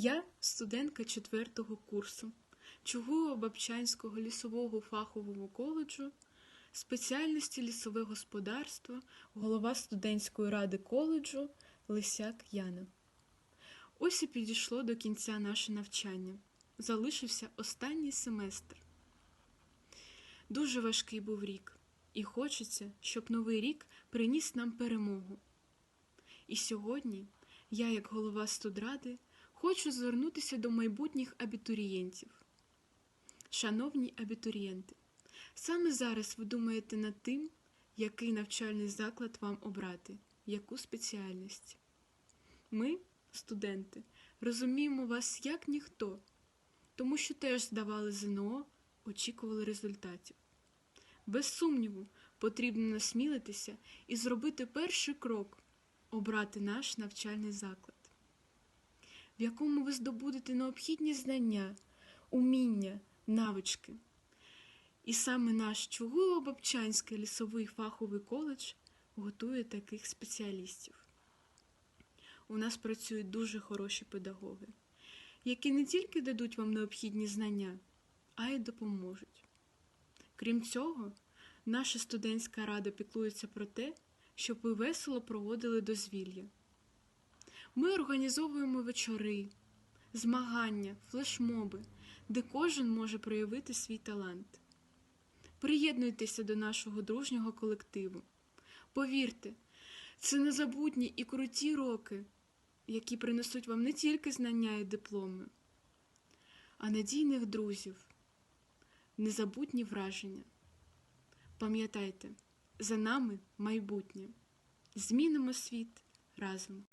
Я студентка четвертого курсу Чугуєво Бабчанського лісового фахового коледжу, спеціальності лісове господарство, голова студентської ради коледжу Лисяк Яна. Ось і підійшло до кінця наше навчання. Залишився останній семестр. Дуже важкий був рік, і хочеться, щоб новий рік приніс нам перемогу. І сьогодні я, як голова студради, хочу звернутися до майбутніх абітурієнтів. Шановні абітурієнти, саме зараз ви думаєте над тим, який навчальний заклад вам обрати, яку спеціальність. Ми, студенти, розуміємо вас як ніхто, тому що теж здавали ЗНО, очікували результатів. Без сумніву, потрібно насмілитися і зробити перший крок обрати наш навчальний заклад, в якому ви здобудете необхідні знання, уміння, навички. І саме наш Чугуєво-Бабчанський лісовий фаховий коледж готує таких спеціалістів. У нас працюють дуже хороші педагоги, які не тільки дадуть вам необхідні знання, а й допоможуть. Крім цього, наша студентська рада піклується про те, щоб ви весело проводили дозвілля. Ми організовуємо вечори, змагання, флешмоби, де кожен може проявити свій талант. Приєднуйтеся до нашого дружнього колективу. Повірте, це незабутні і круті роки, які принесуть вам не тільки знання і дипломи, а надійних друзів, незабутні враження. Пам'ятайте, за нами майбутнє. Змінимо світ разом.